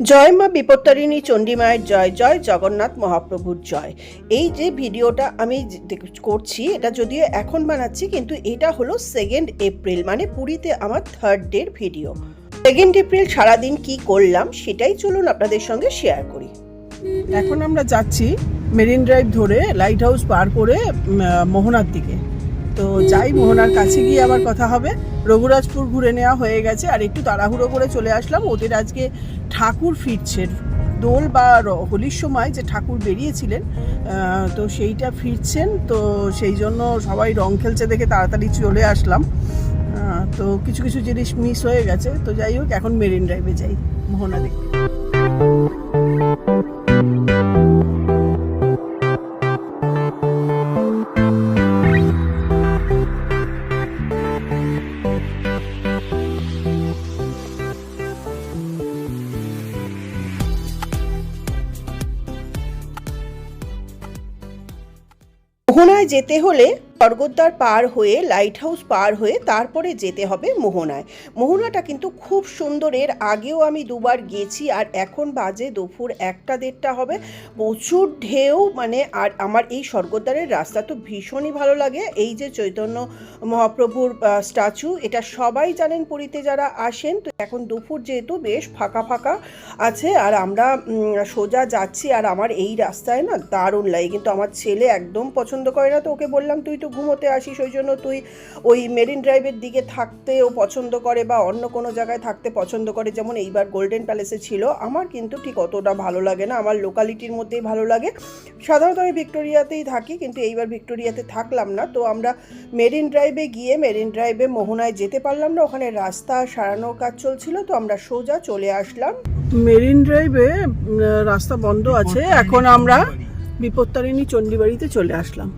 জয় মা বিপত্তারিণী চণ্ডীমায়ের জয় জয় জগন্নাথ মহাপ্রভুর জয়। এই যে ভিডিওটা আমি করছি, এটা যদিও এখন বানাচ্ছি, কিন্তু এটা হলো সেকেন্ড এপ্রিল মানে পুরীতে আমার থার্ড ডের ভিডিও সেকেন্ড এপ্রিল সারাদিন কি করলাম, সেটাই চলুন আপনাদের সঙ্গে শেয়ার করি। এখন আমরা যাচ্ছি মেরিন ড্রাইভ ধরে লাইট হাউস পার করে মোহনার দিকে। তো যাই, মোহনার কাছে গিয়ে আবার কথা হবে। রঘুরাজপুর ঘুরে নেওয়া হয়ে গেছে, আর একটু তাড়াহুড়ো করে চলে আসলাম। ওদের আজকে ঠাকুর ফিরছে। দোল বা হোলির সময় যে ঠাকুর বেরিয়েছিলেন তো সেইটা ফিরছেন। তো সেই জন্য সবাই রং খেলছে দেখে তাড়াতাড়ি চলে আসলাম। তো কিছু কিছু জিনিস মিস হয়ে গেছে। তো যাই হোক, এখন মেরিন ড্রাইভে যাই, মোহনা দেখতে। যেতে হলে স্বর্গদ্বার পার হয়ে লাইট হাউস পার হয়ে তারপরে যেতে হবে মোহনায়। মোহনাটা কিন্তু খুব সুন্দর, এর আগেও আমি দুবার গেছি আর এখন বাজে দুপুর একটা দেড়টা হবে। প্রচুর ঢেউ মানে আর আমার এই স্বর্গদ্বারের রাস্তা তো ভীষণই ভালো লাগে। এই যে চৈতন্য মহাপ্রভুর স্ট্যাচু এটা সবাই জানেন পুরীতে যারা আসেন। তো এখন দুপুর যেহেতু বেশ ফাঁকা ফাঁকা আছে আর আমরা সোজা যাচ্ছি আর আমার এই রাস্তায় না দারুণ লাগে। কিন্তু আমার ছেলে একদম পছন্দ করে না, তো ওকে বললাম, তুই তো ঘুমোতে আসিস, ওই জন্য তুই ওই মেরিন ড্রাইভের দিকে থাকতেও পছন্দ করে বা অন্য কোনো জায়গায় থাকতে পছন্দ করে। যেমন এইবার গোল্ডেন প্যালেসে ছিল। আমার কিন্তু ঠিক অতটা ভালো লাগে না। আমার লোকালিটির মধ্যেই ভালো লাগে। সাধারণত আমি ভিক্টোরিয়াতেই থাকি, কিন্তু এইবার ভিক্টোরিয়াতে থাকলাম না। তো আমরা মেরিন ড্রাইভে গিয়ে মেরিন ড্রাইভে মোহনায় যেতে পারলাম না। ওখানে রাস্তা সারানোর কাজ চলছিল। তো আমরা সোজা চলে আসলাম। মেরিন ড্রাইভে রাস্তা বন্ধ আছে। এখন আমরা বিপত্তারিণী চণ্ডীবাড়িতে চলে আসলাম।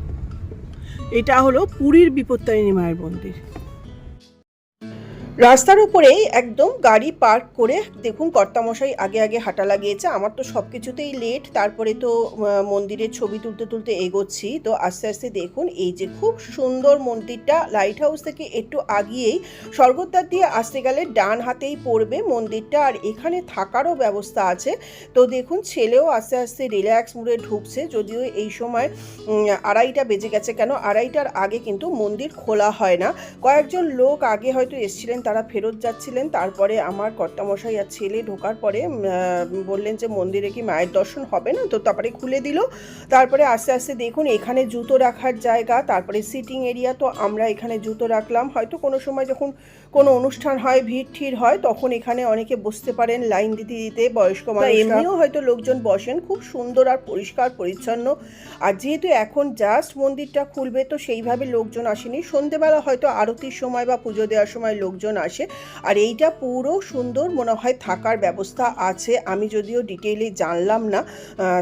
এটা হলো পুরীর বিপত্তারিণী মায়ের মন্দির। রাস্তার উপরেই একদম গাড়ি পার্ক করে, দেখুন কর্তামশাই আগে আগে হাঁটা লাগিয়েছে। আমার তো সব কিছুতেই লেট তারপরে তো মন্দিরের ছবি তুলতে তুলতে এগোচ্ছি। তো আস্তে আস্তে দেখুন, এই যে খুব সুন্দর মন্দিরটা লাইট হাউস থেকে একটু আগিয়েই স্বর্গদ্বার দিয়ে আসতে গেলে ডান হাতেই পড়বে মন্দিরটা। আর এখানে থাকারও ব্যবস্থা আছে। তো দেখুন, ছেলেও আস্তে আস্তে রিল্যাক্স মুডে ঢুকছে। যদিও এই সময় আড়াইটা বেজে গেছে কেন, আড়াইটার আগে কিন্তু মন্দির খোলা হয় না। কয়েকজন লোক আগে হয়তো এসেছিলেন তারা ফেরত যাচ্ছিলেন। তারপরে আমার কর্তামশাই আর ছেলে ঢোকার পরে বললেন যে মন্দিরে কি মায়ের দর্শন হবে না? তো তারপরে খুলে দিল। তারপরে আস্তে আস্তে দেখুন এখানে জুতো রাখার জায়গা তারপরে সিটিং এরিয়া তো আমরা এখানে জুতো রাখলাম। হয়তো কোনো সময় যখন কোনো অনুষ্ঠান হয় ভিড় ঠিড় হয় তখন এখানে অনেকে বসতে পারেন লাইন দিতে দিতে বয়স্ক মানুষ এমনিও হয়তো লোকজন বসেন খুব সুন্দর আর পরিষ্কার পরিচ্ছন্ন। আর যেহেতু এখন জাস্ট মন্দিরটা খুলবে তো সেইভাবে লোকজন আসেনি। সন্ধেবেলা হয়তো আরতির সময় বা পুজো দেওয়ার সময় লোকজন আসে। আর এইটা পুরো সুন্দর মনে হয় থাকার ব্যবস্থা আছে। আমি যদিও ডিটেইলে জানলাম না।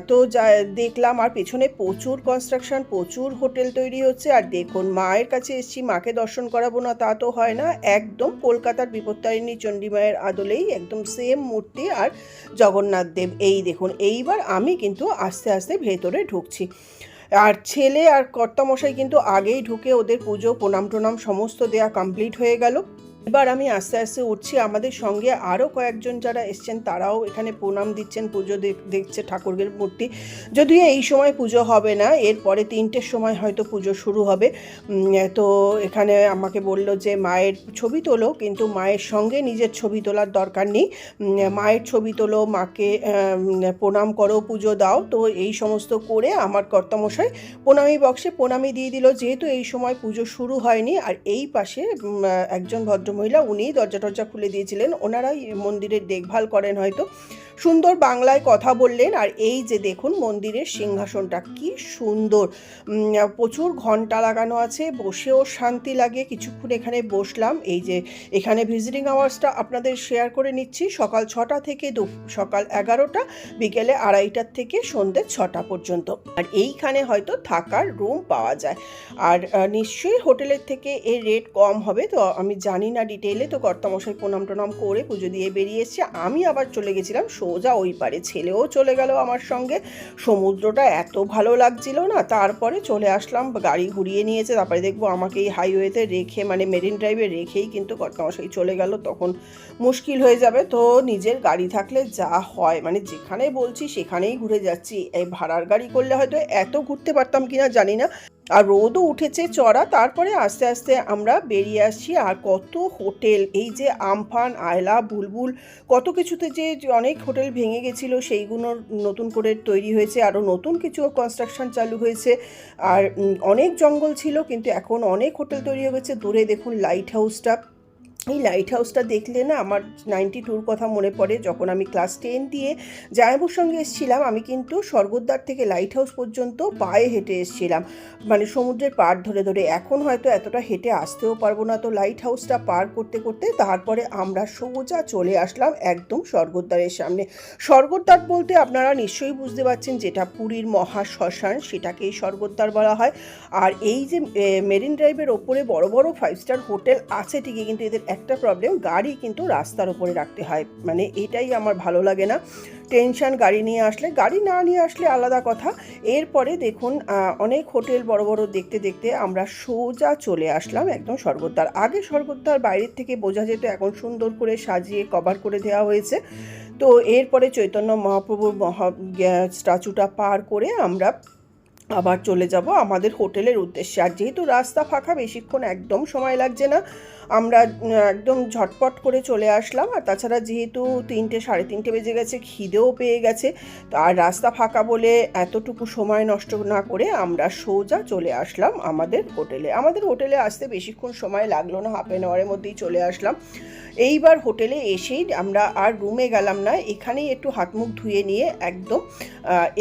তো যা, দেখলাম আর পেছনে প্রচুর কনস্ট্রাকশন প্রচুর হোটেল তৈরি হচ্ছে। আর দেখুন, মায়ের কাছে এসেছি, মাকে দর্শন করাবো না, তা তো হয় না। একদম কলকাতার বিপত্তারিণী চণ্ডী মায়ের আদলেই একদম সেম মূর্তি আর জগন্নাথ দেব। এই দেখুন, এইবার আমি কিন্তু আস্তে আস্তে ভেতরে ঢুকছি। আর ছেলে আর কর্তামশাই কিন্তু আগেই ঢুকে ওদের পুজো প্রণাম টোনাম সমস্ত দেয়া কমপ্লিট হয়ে গেল। এবার আমি আস্তে আস্তে উঠছি। আমাদের সঙ্গে আরও কয়েকজন যারা এসছেন, তারাও এখানে প্রণাম দিচ্ছেন, পুজো দেখ- দেখছে ঠাকুরের মূর্তি। যদিও এই সময় পুজো হবে না, এরপরে তিনটের সময় হয়তো পুজো শুরু হবে। তো এখানে আমাকে বলল যে, মায়ের ছবি তোলো, কিন্তু মায়ের সঙ্গে নিজের ছবি তোলার দরকার নেই। মায়ের ছবি তোলো, মাকে প্রণাম করো, পুজো দাও। তো এই সমস্ত করে আমার কর্তামশাই প্রণামী বক্সে প্রণামী দিয়ে দিল। যেহেতু এই সময় পুজো শুরু হয়নি, আর এই পাশে একজন একজন ভদ্রমহিলা উনিই দরজা টরজা খুলে দিয়েছিলেন। ওনারাই মন্দিরের দেখভাল করেন হয়তো। সুন্দর বাংলায় কথা বললেন, আর এই যে দেখুন মন্দিরের সিংহাসনটা কি সুন্দর। প্রচুর ঘণ্টা লাগানো আছে, বসেও শান্তি লাগে। কিছুক্ষণ এখানে বসলাম, এই যে এখানে ভিজিটিং আওয়ার্সটা আপনাদের শেয়ার করে নিচ্ছি। সকাল ছটা থেকে সকাল এগারোটা, বিকেলে আড়াইটার থেকে সন্ধ্যে ছটা পর্যন্ত। আর এইখানে হয়তো থাকার রুম পাওয়া যায়। আর নিশ্চয়ই হোটেলের থেকে এর রেট কম হবে, তো আমি জানি না ডিটেলে তো কর্তামশাই প্রণাম টনাম করে পুজো দিয়ে বেরিয়ে এসেছে আমি আবার চলে গেছিলাম সোজা ওই পারে ছেলেও চলে গেল আমার সঙ্গে। সমুদ্রটা এত ভালো লাগছিল না, তারপরে চলে আসলাম, গাড়ি ঘুরিয়ে নিয়েছে, তারপরে দেখব আমাকে এই হাইওয়েতে রেখে মানে মেরিন ড্রাইভে রেখেই কিন্তু কর্তামশাই চলে গেল, তখন মুশকিল হয়ে যাবে। তো নিজের গাড়ি থাকলে যা হয় মানে যেখানে বলছি সেখানেই ঘুরে যাচ্ছি। এই ভাড়ার গাড়ি করলে হয়তো এত ঘুরতে পারতাম কিনা জানি না। আর রোদও উঠেছে চড়া, তারপরে আস্তে আস্তে আমরা বেরিয়ে আসছি। আর কত হোটেল, এই যে আমফান আয়লা, বুলবুল, কত কিছুতে যে অনেক হোটেল ভেঙে গেছিল সেইগুলো নতুন করে তৈরি হয়েছে। আরও নতুন কিছু কনস্ট্রাকশন চালু হয়েছে। আর অনেক জঙ্গল ছিল, কিন্তু এখন অনেক হোটেল তৈরি হয়ে গেছে দূরে দেখুন লাইট হাউসটা এই লাইট হাউসটা দেখলে না আমার নাইনটি টুর কথা মনে পড়ে। যখন আমি ক্লাস টেন দিয়ে জায়াবুর সঙ্গে এসেছিলাম, আমি কিন্তু স্বর্গদ্বার থেকে লাইট হাউস পর্যন্ত পায়ে হেঁটে এসেছিলাম। মানে সমুদ্রের পাড় ধরে ধরে। এখন হয়তো এতটা হেঁটে আসতেও পারব না তো লাইট হাউসটা পার করতে করতে তারপরে আমরা সোজা চলে আসলাম একদম স্বর্গদ্বারের সামনে। স্বর্গদ্বার বলতে আপনারা নিশ্চয়ই বুঝতে পারছেন যেটা পুরীর মহা শ্মশান, সেটাকেই স্বর্গদ্বার বলা হয়। আর এই যে মেরিন ড্রাইভের ওপরে বড় বড় ফাইভ স্টার হোটেল আছে ঠিকই, কিন্তু এদের একটা প্রবলেম গাড়ি কিন্তু রাস্তার ওপরে রাখতে হয়। মানে এটাই আমার ভালো লাগে না। টেনশন গাড়ি নিয়ে আসলে, গাড়ি না নিয়ে আসলে আলাদা কথা। এরপরে দেখুন অনেক হোটেল বড় বড় দেখতে দেখতে আমরা সোজা চলে আসলাম একদম স্বর্গদ্বার। আগে স্বর্গদ্বার বাইরের থেকে বোঝা যেত, এখন সুন্দর করে সাজিয়ে কভার করে দেওয়া হয়েছে। তো এরপরে চৈতন্য মহাপ্রভুর মহা স্ট্যাচুটা পার করে আমরা আবার চলে যাব আমাদের হোটেলের উদ্দেশ্যে। আর যেহেতু রাস্তা ফাঁকা, বেশিক্ষণ একদম সময় লাগছে না। আমরা একদম ঝটপট করে চলে আসলাম। আর তাছাড়া যেহেতু তিনটে, সাড়ে তিনটে বেজে গেছে, খিদেও পেয়ে গেছে আর রাস্তা ফাঁকা বলে এতটুকু সময় নষ্ট না করে আমরা সোজা চলে আসলাম আমাদের হোটেলে। আমাদের হোটেলে আসতে বেশিক্ষণ সময় লাগল না, হাফ অ্যান আওয়ারের মধ্যেই চলে আসলাম। এইবার হোটেলে এসেই আমরা আর রুমে গেলাম না, এখানেই একটু হাত মুখ ধুয়ে নিয়ে একদম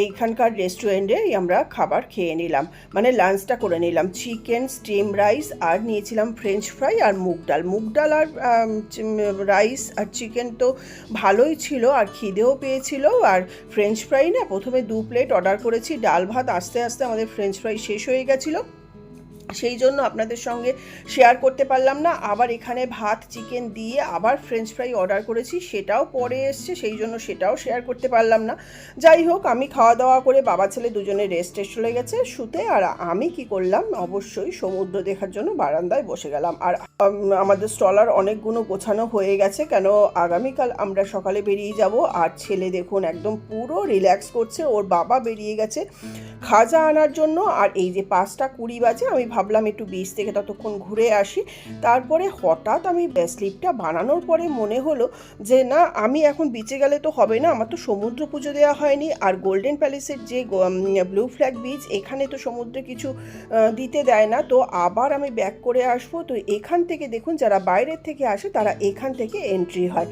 এইখানকার রেস্টুরেন্টে আমরা খাবার খেয়ে নিলাম। মানে লাঞ্চটা করে নিলাম। চিকেন স্টিম রাইস আর নিয়েছিলাম ফ্রেঞ্চ ফ্রাই আর মুগ ডাল। মুগ ডাল আর রাইস আর চিকেন তো ভালোই ছিল আর খিদেও পেয়েছিল আর ফ্রেঞ্চ ফ্রাই না প্রথমে দু প্লেট অর্ডার করেছি। ডাল ভাত আস্তে আস্তে আমাদের ফ্রেঞ্চ ফ্রাই শেষ হয়ে গেছিল। সেই জন্য আপনাদের সঙ্গে শেয়ার করতে পারলাম না। আবার এখানে ভাত চিকেন দিয়ে আবার ফ্রেঞ্চ ফ্রাই অর্ডার করেছি, সেটাও পরে এসছে, সেই জন্য সেটাও শেয়ার করতে পারলাম না। যাই হোক, আমি খাওয়া দাওয়া করে বাবা ছেলে দুজনে রেস্টে চলে গেছে, শুতে আর আমি কি করলাম? অবশ্যই সমুদ্র দেখার জন্য বারান্দায় বসে গেলাম। আর আমাদের স্টলার অনেকগুলো গোছানো হয়ে গেছে, কেন আগামীকাল আমরা সকালে বেরিয়ে যাব। আর ছেলে দেখুন একদম পুরো রিল্যাক্স করছে, ওর বাবা বেরিয়ে গেছে খাজা আনার জন্য। আর এই যে পাঁচটা কুড়ি বাজে, আমি ভাবলাম একটু বিচ থেকে ততক্ষণ ঘুরে আসি। তারপরে হঠাৎ আমি স্লিপটা বানানোর পরে মনে হলো যে, না, আমি এখন বিচে গেলে তো হবে না। আমার তো সমুদ্র পুজো দেওয়া হয়নি। আর গোল্ডেন প্যালেসের যে ব্লু ফ্ল্যাগ বিচ এখানে তো সমুদ্রে কিছু দিতে দেয় না। তো আবার আমি ব্যাক করে আসব। তো এখান থেকে দেখুন, যারা বাইরের থেকে আসে, তারা এখান থেকে এন্ট্রি হয়।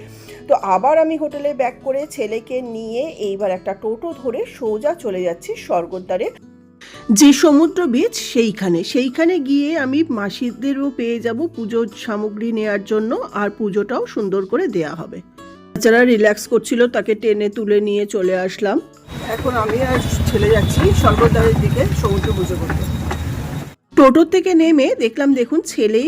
তো আবার আমি হোটেলে ব্যাক করে ছেলেকে নিয়ে এইবার একটা টোটো ধরে সোজা চলে যাচ্ছি স্বর্গদ্বারে। যে সমুদ্র বীচ, সেইখানে। সেইখানে গিয়ে আমি মাসিদেরও পেয়ে যাব পুজোর সামগ্রী নেয়ার জন্য, আর পুজোটাও সুন্দর করে দেয়া হবে। যারা রিল্যাক্স করছিল তাকে টেনে তুলে নিয়ে চলে আসলাম। এখন আমি আর ছেলে যাচ্ছি স্বর্গদ্বারের দিকে সমুদ্র পুজো করতে। টোটোর থেকে নেমে দেখলাম, দেখুন ছেলেই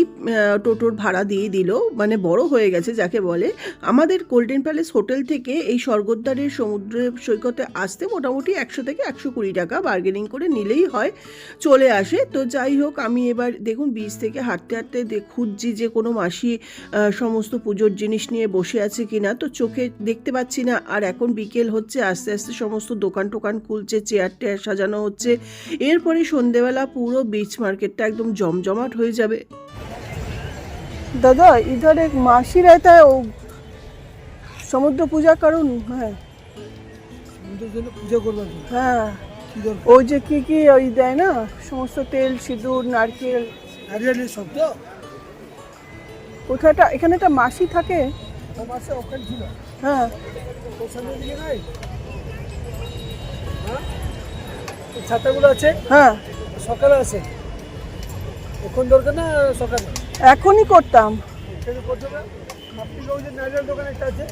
টোটোর ভাড়া দিয়ে দিল মানে বড় হয়ে গেছে যাকে বলে। আমাদের গোল্ডেন প্যালেস হোটেল থেকে এই স্বর্গদ্বারের সমুদ্র সৈকতে আসতে মোটামুটি একশো থেকে একশো কুড়ি টাকা বার্গেনিং করে নিলেই হয়, চলে আসে। তো যাই হোক, আমি এবার দেখুন বীজ থেকে হাঁটতে হাঁটতে খুঁজছি যে কোনো মাসি সমস্ত পুজোর জিনিস নিয়ে বসে আছে কিনা। তো চোখে দেখতে পাচ্ছি না, আর এখন বিকেল হচ্ছে, আস্তে আস্তে সমস্ত দোকান টোকান খুলছে চেয়ার টেয়ার সাজানো হচ্ছে। এরপরে সন্ধেবেলা পুরো বিচ মার্কেটটা একদম জমজমাট হয়ে যাবে দাদা ইধার এক মাসি रहता है वो সমুদ্র পূজা করুন হ্যাঁ সমুদ্রের জন্য পুজো করবার জন্য হ্যাঁ কি দরকার ওই যে কি কি ওই দেয় না সমস্ত তেল সিঁদুর নারকেল নারিয়ালের সব তো ওখানটা এখানে একটা মাসি থাকে ও মাসে ওখানে ছিল হ্যাঁ ওর সামনে দিকে নাই হ্যাঁ এই ছাতাগুলো আছে হ্যাঁ সকালে আছে এখন দরকার না সকালে এখনই করতাম। দোকান একটা আছে।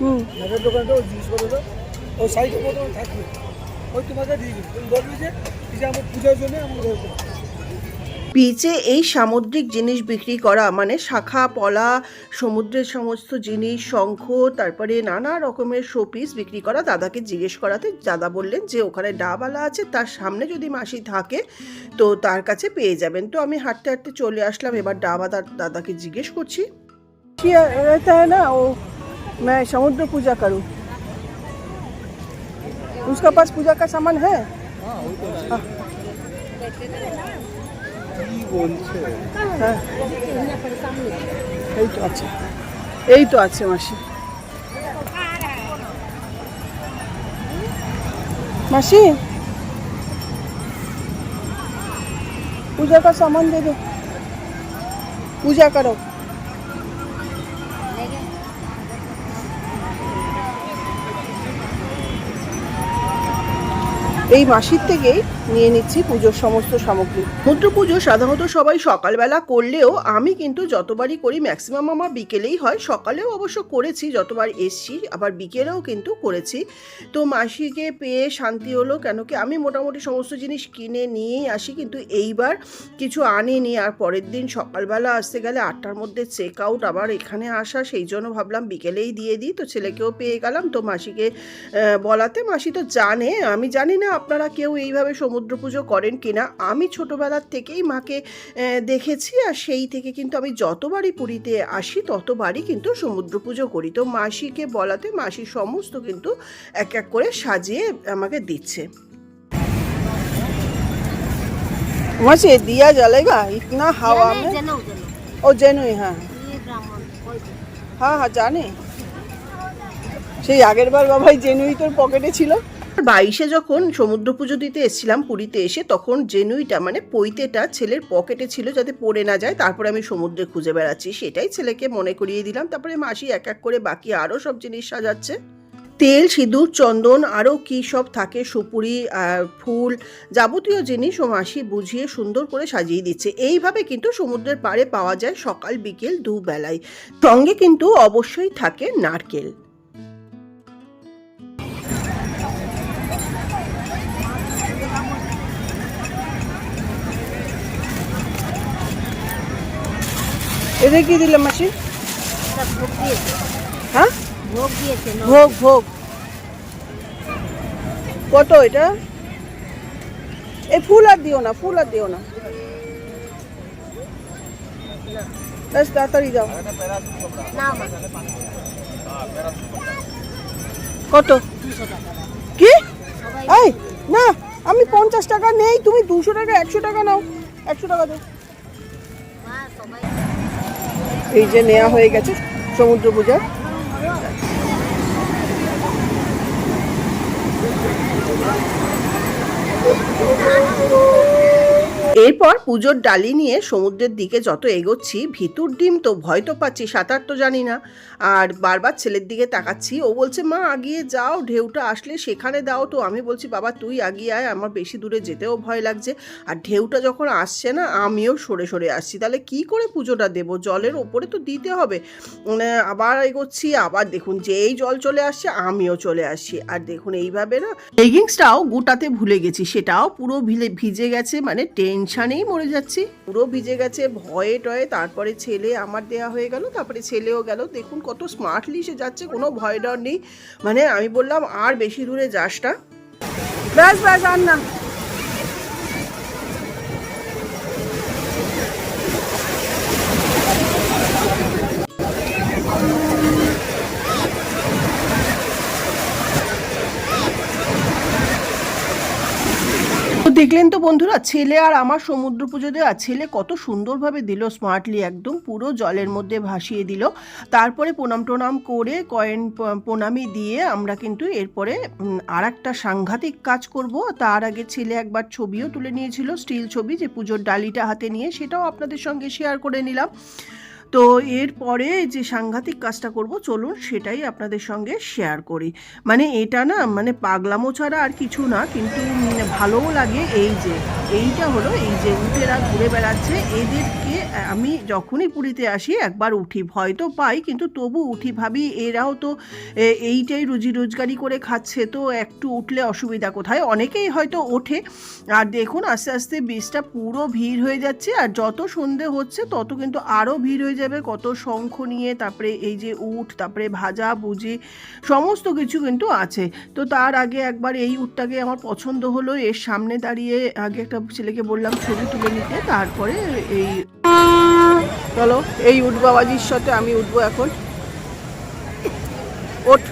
হুম। দোকানটা ওই জিনিসপত্র ওই সাইডে প্রথমে থাকবে। ওই তোমাকে দিয়ে দিবি। তুমি বলবি যে আমার পূজার জন্য আমার বিচে এই সামুদ্রিক জিনিস বিক্রি করা মানে শাখা পলা সমুদ্রের সমস্ত জিনিস শঙ্খ তারপরে নানা রকমের শোপিস বিক্রি করা দাদাকে জিজ্ঞেস করাতে দাদা বললেন যে ওখানে ডাবালা আছে তার সামনে যদি মাসি থাকে তো তার কাছে পেয়ে যাবেন তো আমি হাঁটতে হাঁটতে চলে আসলাম এবার ডাবা দা- দাদাকে জিজ্ঞেস করছি कि रहता है ना वो मैं समुद्र पूजा करूं उसका पास पूजा का सामान है हाँ। হ্যাঁ এই তো আছে এই তো আছে মাসি मासी पूजा का सामान दे दो पूजा करो এই মাসির থেকেই নিয়ে নিচ্ছি পুজোর সমস্ত সামগ্রী। সমুদ্র পুজো সাধারণত সবাই সকালবেলা করলেও আমি কিন্তু যতবারই করি ম্যাক্সিমাম আমার বিকেলেই হয়। সকালেও অবশ্য করেছি, যতবার এসছি, আবার বিকেলেও কিন্তু করেছি। তো মাসিকে পেয়ে শান্তি হলো কেন কি, আমি মোটামুটি সমস্ত জিনিস কিনে নিয়েই আসি, কিন্তু এইবার কিছু আনিনি। আর পরের দিন সকালবেলা আসতে গেলে আটটার মধ্যে চেক আউট আবার এখানে আসা, সেই জন্য ভাবলাম বিকেলেই দিয়ে দিই। তো ছেলেকেও পেয়ে গেলাম। তো মাসিকে বলাতে মাসি তো জানে, আমি জানি না আপনারা কেউ এইভাবে সমুদ্র পুজো করেন কিনা আমি ছোটোবেলার থেকেই মাকে আহ, দেখেছি আর সেই থেকে কিন্তু আমি যতবারই পুরীতে আসি ততবারই কিন্তু সমুদ্র পুজো করি তো মাসিকে বলাতে মাসি সমস্ত কিন্তু এক এক করে সাজিয়ে আমাকে দিচ্ছে मासी दिया जलेगा इतना हवा में जनो जनो ओ जेनुई हाँ ये ब्राह्मण कोई হ্যাঁ হ্যাঁ জানি সেই আগের বার বাবাই জেনুই তোর পকেটে ছিল বাইশে যখন সমুদ্র পুজো দিতে এসেছিলাম পুরীতে এসে, তখন জেনুইটা মানে পৈতেটা ছেলের পকেটে ছিল যাতে পড়ে না যায়, তারপরে আমি সমুদ্রে খুঁজে বেড়াচ্ছি। সেটাই ছেলেকে মনে করিয়ে দিলাম। তারপরে মাসি এক এক করে বাকি আরও সব জিনিস সাজাচ্ছে। তেল, সিঁদুর, চন্দন আরও কী সব থাকে, সুপুরি ফুল যাবতীয় জিনিস ও মাসি বুঝিয়ে সুন্দর করে সাজিয়ে দিচ্ছে। এইভাবে কিন্তু সমুদ্রের পাড়ে পাওয়া যায় সকাল, বিকেল, দুবেলায়। সঙ্গে কিন্তু অবশ্যই থাকে নারকেল। এটা কি দিলাম মাসি? হ্যাঁ? ভোগ ভোগ কত এটা? এই ফুল আর দিও না ফুল আর দিও না। বেশ তাড়াতাড়ি যাও কত? কি? না আমি পঞ্চাশ টাকা নেই তুমি দুশো টাকা একশো টাকা নাও। একশো টাকা দাও। এই যে নেওয়া হয়ে গেছে সমুদ্র পূজার এরপর পুজোর ডালি নিয়ে সমুদ্রের দিকে যত এগোচ্ছি, ভিতর ডিম তো ভয় তো পাচ্ছি, সাঁতার তো জানি না। আর বারবার ছেলের দিকে তাকাচ্ছি, ও বলছে, মা আগিয়ে যাও, ঢেউটা আসলে সেখানে দাও তো। আমি বলছি, বাবা, তুই আগিয়ে আয়, আমার বেশি দূরে যেতেও ভয় লাগছে। আর ঢেউটা যখন আসছে না, আমিও সরে সরে আসছি। তাহলে কি করে পুজোটা দেবো? জলের ওপরে তো দিতে হবে। আবার এগোচ্ছি, আবার দেখুন, যেই জল চলে আসছে, আমিও চলে আসছি। আর দেখুন, এইভাবে না লেগিংসটাও গোটাতে ভুলে গেছি। সেটাও পুরো ভিলে, ভিজে গেছে মানে টেনশানেই মরে যাচ্ছি। পুরো ভিজে গেছে, ভয়ে টয়ে। তারপরে ছেলে আমার দেয়া হয়ে গেল, তারপরে ছেলেও গেল। দেখুন কত স্মার্টলি সে যাচ্ছে, কোনো ভয় ডর নেই। মানে আমি বললাম, আর বেশি দূরে যাস না। ব্যাস ব্যাস, আর না। দেখলেন তো বন্ধুরা, ছেলে আর আমার সমুদ্র পুজো দেওয়া ছেলে কত সুন্দরভাবে দিল স্মার্টলি একদম পুরো জলের মধ্যে ভাসিয়ে দিল। তারপরে প্রণাম টোনাম করে কয়েন প্রণামি দিয়ে আমরা কিন্তু এরপরে আর একটা সাংঘাতিক কাজ করব। তার আগে ছেলে একবার ছবিও তুলে নিয়েছিল, স্টিল ছবি, যে পুজোর ডালিটা হাতে নিয়ে, সেটাও আপনাদের সঙ্গে শেয়ার করে নিলাম। তো এরপরে যে সাংঘাতিক কাজটা করব, চলুন সেটাই আপনাদের সঙ্গে শেয়ার করি। মানে এটা না মানে পাগলামো ছাড়া আর কিছু না, কিন্তু ভালোও লাগে এই যে, এইটা হলো এই যে উটেরা ঘুরে বেড়াচ্ছে, এদেরকে আমি যখনই পুরীতে আসি, একবার উঠি, ভয় তো পাই, কিন্তু তবু উঠি ভাবি, এরাও তো এইটাই রুজি রোজগারি করে খাচ্ছে, তো একটু উঠলে অসুবিধা কোথায়? অনেকেই হয়তো ওঠে। আর দেখুন, আস্তে আস্তে বীজটা পুরো ভিড় হয়ে যাচ্ছে, আর যত সন্ধে হচ্ছে, তত কিন্তু আরও ভিড় হয়ে যাবে। কত শঙ্খ নিয়ে, তারপরে এই যে উট, তারপরে ভাজা, ভুজি, সমস্ত কিছু কিন্তু আছে। তো তার আগে একবার এই উটটাকে আমার পছন্দ হলো। এর সামনে দাঁড়িয়ে আগে একটা ছেলেকে বললাম, ছবি তুলে নিতে, তারপরে এই চলো এই উঠ বাবাজির সাথে আমি উঠবো এখন। ওঠ।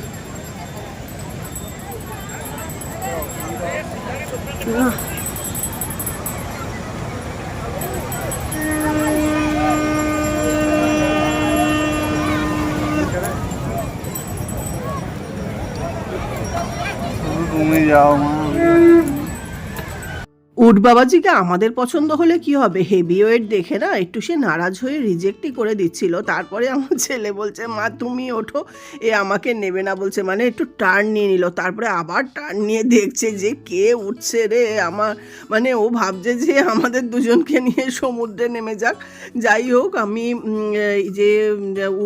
তুমি যাও মা। উট বাবাজিকে আমাদের পছন্দ হলে কি হবে? হেভি ওয়েট দেখে না, একটু সে নারাজ হয়ে রিজেক্টই করে দিচ্ছিল। তারপরে আমার ছেলে বলছে, মা, তুমি ওঠো। এ আমাকে নেবে না বলছে মানে একটু টার্ন নিয়ে নিল। তারপরে আবার টার্ন নিয়ে দেখছে যে কে উঠছে রে আমার। মানে ও ভাবছে যে আমাদের দুজনকে নিয়ে সমুদ্রে নেমে যাক। যাই হোক, আমি যে,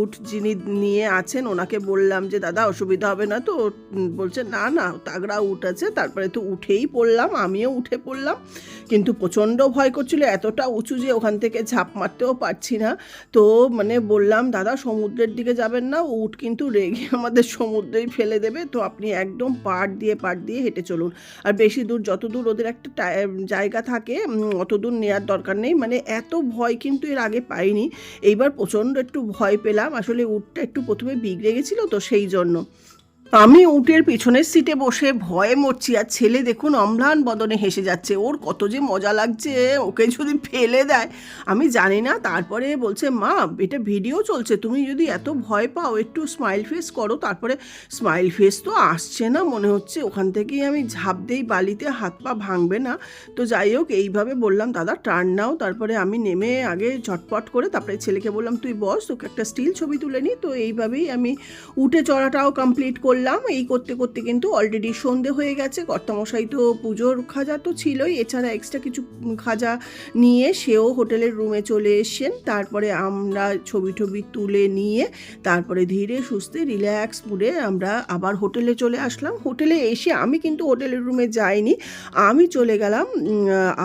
উঠ যিনি নিয়ে আছেন, ওনাকে বললাম যে, দাদা, অসুবিধা হবে না তো? বলছে, না না, তাগড়া উঠ আছে। তারপরে তো উঠেই পড়লাম, আমিও উঠে পড়লাম। কিন্তু প্রচণ্ড ভয় করছিল, এতটা উঁচু যে ওখান থেকে ঝাঁপ মারতেও পারছি না। তো মানে বললাম, দাদা, সমুদ্রের দিকে যাবেন না, উট কিন্তু রেগে আমাদের সমুদ্রেই ফেলে দেবে। তো আপনি একদম পাড় দিয়ে পাড় দিয়ে হেঁটে চলুন। আর বেশি দূর, যত দূর ওদের একটা জায়গা থাকে অত দূর নেওয়ার দরকার নেই। মানে এত ভয় কিন্তু এর আগে পাইনি। এইবার প্রচণ্ড একটু ভয় পেলাম। আসলে উটটা একটু প্রথমে বিগড়ে গেছিল তো সেই জন্য। আমি উটের পিছনের সিটে বসে ভয়ে মরছি, আর ছেলে দেখুন অম্লান বদনে হেসে যাচ্ছে। ওর কত যে মজা লাগছে, ওকে যদি ফেলে দেয়, আমি জানি না। তারপরে বলছে, মা, এটা ভিডিও চলছে, তুমি যদি এত ভয় পাও, একটু স্মাইল ফেস করো। তারপরে স্মাইল ফেস তো আসছে না, মনে হচ্ছে। ওখান থেকেই আমি ঝাঁপ দেই, বালিতে হাত পা ভাঙবে না। তো যাই হোক, এইভাবে বললাম, দাদা টার্ন নাও। তারপরে আমি নেমে আগে ঝটপট করে, তারপরে ছেলেকে বললাম, তুই বস, তোকে একটা স্টিল ছবি তুলে নিই। তো এইভাবেই আমি উঠে চড়াটাও কমপ্লিট করলাম। এই করতে করতে কিন্তু অলরেডি সন্ধে হয়ে গেছে, কর্তামশাই তো পুজোর খাজা তো ছিলই, এছাড়া এক্সট্রা কিছু খাজা নিয়ে সেও হোটেলের রুমে চলে এসছেন। তারপরে আমরা ছবি টবি তুলে নিয়ে, তারপরে ধীরে সুস্থে রিল্যাক্স মুডে আমরা আবার হোটেলে চলে আসলাম। হোটেলে এসে আমি কিন্তু হোটেলের রুমে যাইনি, আমি চলে গেলাম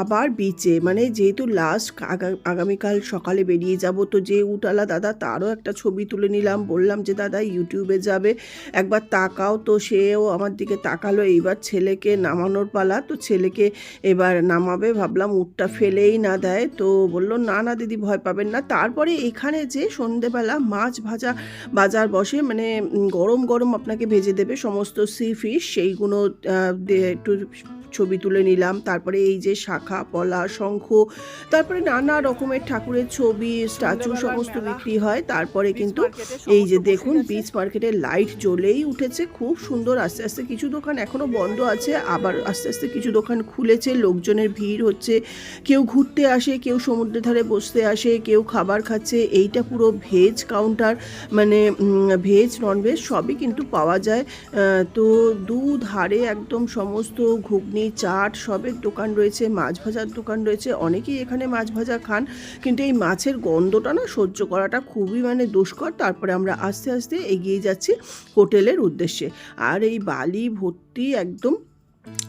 আবার বিচে মানে যেহেতু লাস্ট আগামীকাল সকালে বেরিয়ে যাব, তো যে উটালা দাদা তারও একটা ছবি তুলে নিলাম, বললাম যে, দাদা ইউটিউবে যাবে, একবার তাকাও তো, সেও আমার দিকে তাকালো। এইবার ছেলেকে নামানোর পালা, তো ছেলেকে এবার নামাবে। ভাবলাম উটটা ফেলেই না দেয়। তো বলল, না না, দিদি, ভয় পাবেন না। তারপরে এখানে যে সন্ধেবেলা মাছ ভাজা বাজার বসে মানে গরম গরম আপনাকে ভেজে দেবে সমস্ত সি ফিশ সেইগুলো একটু ছবি তুলে নিলাম। তারপরে এই যে শাখা পলা শঙ্খ তারপরে নানা রকমের ঠাকুরের ছবি স্ট্যাচু সমস্ত বিক্রি হয়। তারপরে কিন্তু এই যে দেখুন বিচ মার্কেটে লাইট জ্বলেই উঠেছে খুব সুন্দর। আস্তে আস্তে কিছু দোকান এখনও বন্ধ আছে আবার আস্তে আস্তে কিছু দোকান খুলেছে লোকজনের ভিড় হচ্ছে। কেউ ঘুরতে আসে কেউ সমুদ্রের ধারে বসতে আসে কেউ খাবার খাচ্ছে। এইটা পুরো ভেজ কাউন্টার মানে ভেজ ননভেজ সবই কিন্তু পাওয়া যায়। তো দু ধারে একদম সমস্ত ঘুগনি চাট সবের দোকান রয়েছে, মাছ ভাজার দোকান রয়েছে। অনেকেই এখানে মাছ ভাজা খান, কিন্তু এই মাছের গন্ধটা না সহ্য করাটা খুবই মানে দুষ্কর। তারপরে আমরা আস্তে আস্তে এগিয়ে যাচ্ছি হোটেলের উদ্দেশ্যে। আর এই বালি ভর্তি একদম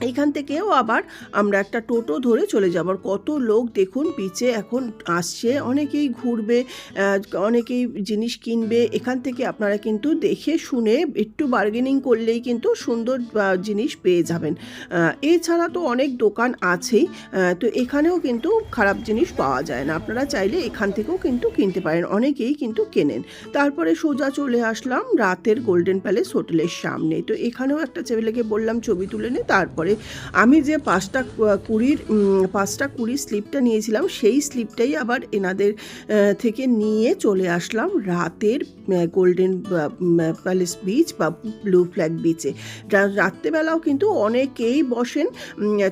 এইখান থেকেও আবার আমরা একটা টোটো ধরে চলে যাবার কত লোক দেখুন বিচে এখন আসছে, অনেকেই ঘুরবে অনেকেই জিনিস কিনবে। এখান থেকে আপনারা কিন্তু দেখে শুনে একটু বার্গেনিং করলেই কিন্তু সুন্দর জিনিস পেয়ে যাবেন। এছাড়া তো অনেক দোকান আছেই তো এখানেও কিন্তু খারাপ জিনিস পাওয়া যায় না। আপনারা চাইলে এখান থেকেও কিন্তু কিনতে পারেন, অনেকেই কিন্তু কেনেন। তারপরে সোজা চলে আসলাম রাতের গোল্ডেন প্যালেস হোটেলের সামনে। তো এখানেও একটা ছেলেকে বললাম, ছবি তুলে নে তারপরে আমি যে পাঁচটা কুড়ির পাঁচটা কুড়ির স্লিপটা নিয়েছিলাম, সেই স্লিপটাই আবার এনাদের থেকে নিয়ে চলে আসলাম রাতের গোল্ডেন প্যালেস বিচ বা ব্লু ফ্ল্যাগ বিচে রাত্রেবেলাও কিন্তু অনেকেই বসেন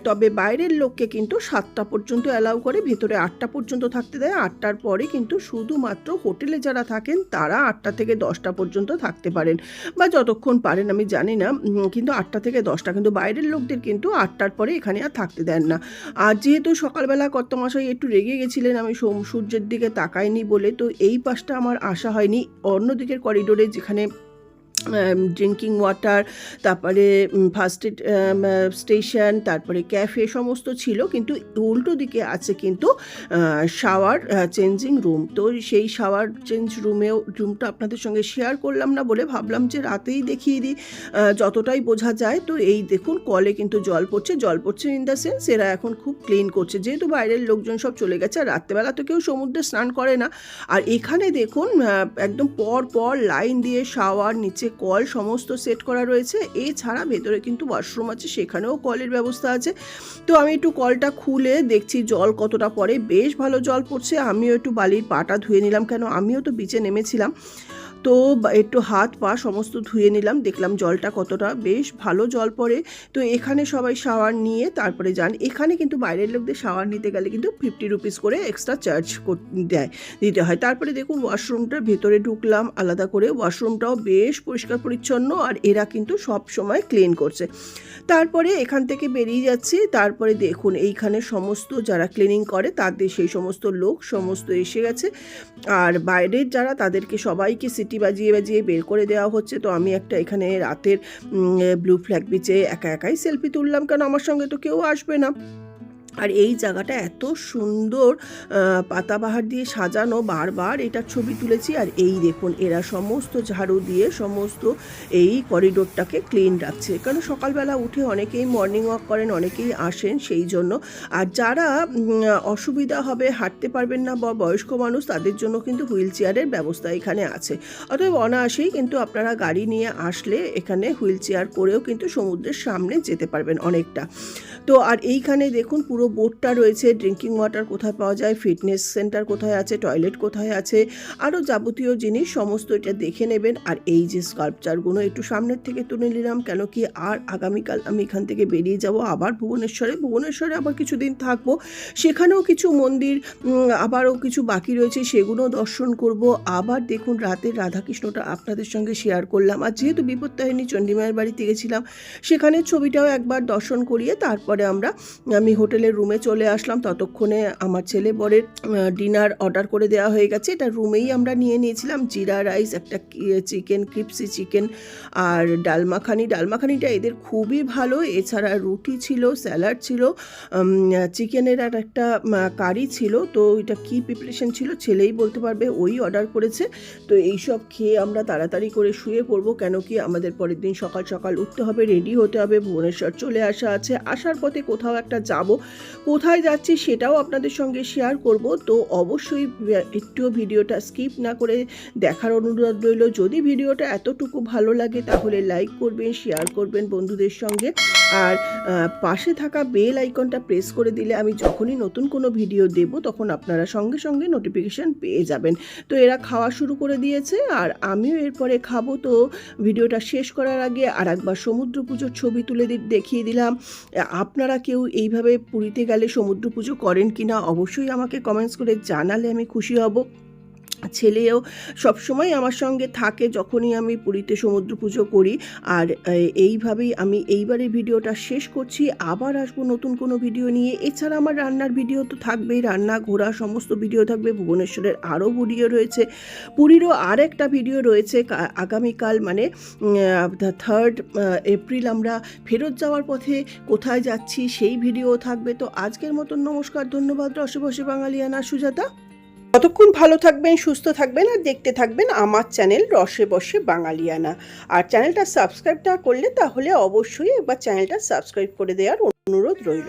তবে বাইরের লোককে কিন্তু সাতটা পর্যন্ত অ্যালাউ করে, ভেতরে আটটা পর্যন্ত থাকতে দেয়, আটটার পরে কিন্তু শুধুমাত্র হোটেলে যারা থাকেন, তারা আটটা থেকে দশটা পর্যন্ত থাকতে পারেন। বা যতক্ষণ পারেন, আমি জানি না কিন্তু আটটা থেকে দশটা, কিন্তু বাইরের লোক লোকদের কিন্তু আটটার পরে এখানে আর থাকতে দেন না। আর যেহেতু সকালবেলা কত কর্তমশাই একটু রেগে গেছিলেন, আমি সোম- সূর্যের দিকে তাকাইনি বলে, তো এই পাশটা আমার আসা হয়নি। অন্য দিকের করিডোরে যেখানে ড্রিঙ্কিং ওয়াটার তারপরে ফার্স্ট এড স্টেশন তারপরে ক্যাফে সমস্ত ছিল, কিন্তু উল্টো দিকে আছে কিন্তু শাওয়ার চেঞ্জিং রুম তো সেই শাওয়ার চেঞ্জ রুমেও রুমটা আপনাদের সঙ্গে শেয়ার করলাম না বলে ভাবলাম যে রাতেই দেখিয়ে দিই যতটাই বোঝা যায়। তো এই দেখুন, কলে কিন্তু জল পড়ছে জল পড়ছে ইন দ্য সেন্স এরা এখন খুব ক্লিন করছে। যেহেতু বাইরের লোকজন সব চলে গেছে, আর রাত্রেবেলা তো কেউ সমুদ্রে স্নান করে না। আর এখানে দেখুন একদম পর পর লাইন দিয়ে শাওয়ার নিচে কল সমস্ত সেট করা রয়েছে। এছাড়া ভেতরে কিন্তু ওয়াশরুম আছে, সেখানেও কলের ব্যবস্থা আছে। তো আমি একটু কলটা খুলে দেখছি জল কতটা পড়ে। বেশ ভালো জল পড়ছে, আমিও একটু বালির পাটা ধুয়ে নিলাম কেন? আমিও তো বিচে নেমেছিলাম। তো একটু হাত পা সমস্ত ধুয়ে নিলাম, দেখলাম জলটা কতটা। বেশ ভালো জল পড়ে। তো এখানে সবাই শাওয়ার নিয়ে তারপরে যান। এখানে কিন্তু বাইরের লোকদের শাওয়ার নিতে গেলে কিন্তু ফিফটি রুপিস করে এক্সট্রা চার্জ দেয়, দিতে হয়। তারপরে দেখুন ওয়াশরুমটার ভেতরে ঢুকলাম, আলাদা করে। ওয়াশরুমটাও বেশ পরিষ্কার পরিচ্ছন্ন আর এরা কিন্তু সব সময় ক্লিন করছে। তারপরে এখান থেকে বেরিয়ে যাচ্ছি। তারপরে দেখুন এইখানে সমস্ত যারা ক্লিনিং করে, তাদের সেই সমস্ত লোক সমস্ত এসে গেছে। আর বাইরের যারা, তাদেরকে সবাইকে সিটি বাজিয়ে বাজিয়ে বের করে দেওয়া হচ্ছে। তো আমি একটা এখানে রাতের ব্লু ফ্ল্যাগ বিচে একা একাই সেলফি তুললাম। কেন? আমার সঙ্গে তো কেউ আসবে না। আর এই জায়গাটা এত সুন্দর পাতাবাহার দিয়ে সাজানো বারবার এটার ছবি তুলেছি। আর এই দেখুন, এরা সমস্ত ঝাড়ু দিয়ে সমস্ত এই করিডোরটাকে ক্লিন রাখছে। কারণ সকালবেলা উঠে অনেকেই মর্নিং ওয়াক করেন, অনেকেই আসেন সেই জন্য। আর যারা অসুবিধা হবে, হাঁটতে পারবেন না বা বয়স্ক মানুষ, তাদের জন্য কিন্তু হুইল চেয়ারের ব্যবস্থা এখানে আছে। অতএব অনায়াসেই কিন্তু আপনারা গাড়ি নিয়ে আসলে এখানে হুইল চেয়ার করেও কিন্তু সমুদ্রের সামনে যেতে পারবেন অনেকটা। তো আর এইখানে দেখুন, পুরো বোর্ডটা রয়েছে। ড্রিঙ্কিং ওয়াটার কোথায় পাওয়া যায়? ফিটনেস সেন্টার কোথায় আছে? টয়লেট কোথায় আছে? আরও যাবতীয় জিনিস সমস্ত এটা দেখে নেবেন। আর এই যে স্কাল্পচারগুলো একটু সামনের থেকে তুলে নিলাম, কেন কি আর আগামীকাল আমি এখান থেকে বেরিয়ে যাব। আবার ভুবনেশ্বরে ভুবনেশ্বরে আবার কিছুদিন থাকব। সেখানেও কিছু মন্দির আবারও কিছু বাকি রয়েছে সেগুলো দর্শন করব। আবার দেখুন রাতের রাধাকৃষ্ণটা আপনাদের সঙ্গে শেয়ার করলাম। আর যেহেতু বিপত্তায়নী চণ্ডীমায়ের বাড়িতে গেছিলাম, সেখানে ছবিটাও একবার দর্শন করিয়ে তারপরে আমরা, আমি হোটেলের রুমে চলে আসলাম। ততক্ষণে আমার ছেলে বরের ডিনার অর্ডার করে দেওয়া হয়ে গেছে। এটা রুমেই আমরা নিয়ে নিয়েছিলাম। জিরা রাইস একটা চিকেন ক্রিপসি চিকেন আর ডাল মাখানি। ডাল মাখানিটা এদের খুবই ভালো। এছাড়া রুটি ছিল স্যালাড ছিল চিকেনের আর একটা কারি ছিল। তো এটা কি প্রিপারেশন ছিল ছেলেই বলতে পারবে। ওই অর্ডার করেছে। তো এইসব খেয়ে আমরা তাড়াতাড়ি করে শুয়ে পড়ব। কেন কি আমাদের পরের দিন সকাল সকাল উঠতে হবে রেডি হতে হবে। ভুবনেশ্বর চলে আসা আছে। আসার পথে কোথাও একটা যাব। কোথায় যাচ্ছি সেটাও আপনাদের সঙ্গে শেয়ার করব। তো অবশ্যই একটুও ভিডিওটা স্কিপ না করে দেখার অনুরোধ রইল। যদি ভিডিওটা এতটুকু ভালো লাগে তাহলে লাইক করবেন শেয়ার করবেন বন্ধুদের সঙ্গে। আর পাশে থাকা বেল আইকনটা প্রেস করে দিলে আমি যখনই নতুন কোনো ভিডিও দেব তখন আপনারা সঙ্গে সঙ্গে নোটিফিকেশান পেয়ে যাবেন। তো এরা খাওয়া শুরু করে দিয়েছে আর আমিও এরপরে খাব। তো ভিডিওটা শেষ করার আগে আর একবার সমুদ্র পুজোর ছবি তুলে দেখিয়ে দিলাম। আপনারা কেউ এইভাবে পুরীতে গেলে সমুদ্র পুজো করেন কিনা অবশ্যই আমাকে কমেন্টস করে জানালে আমি খুশি হব। ছেলেও সবসময় আমার সঙ্গে থাকে যখনই আমি পুরীতে সমুদ্র পুজো করি। আর এইভাবেই আমি এইবারের ভিডিওটা শেষ করছি। আবার আসব নতুন কোনো ভিডিও নিয়ে। এছাড়া আমার রান্নার ভিডিও তো থাকবেই। রান্না, ঘোরা, সমস্ত ভিডিও থাকবে। ভুবনেশ্বরের আরও ভিডিও রয়েছে। পুরীরও আর একটা ভিডিও রয়েছে। আগামীকাল মানে থার্ড এপ্রিল আমরা ফেরত যাওয়ার পথে কোথায় যাচ্ছি সেই ভিডিও থাকবে। তো আজকের মতন নমস্কার, ধন্যবাদ। রসে বসে বাঙালিয়ানা সুজাতা। ততক্ষণ ভালো থাকবেন, সুস্থ থাকবেন আর দেখতে থাকবেন আমার চ্যানেল রসে বসে বাঙালিয়ানা আর চ্যানেলটা সাবস্ক্রাইব না করলে তাহলে অবশ্যই একবার চ্যানেলটা সাবস্ক্রাইব করে দেওয়ার অনুরোধ রইল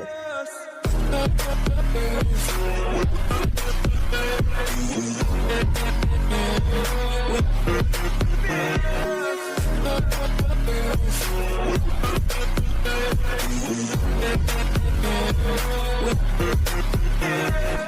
We'll be right back.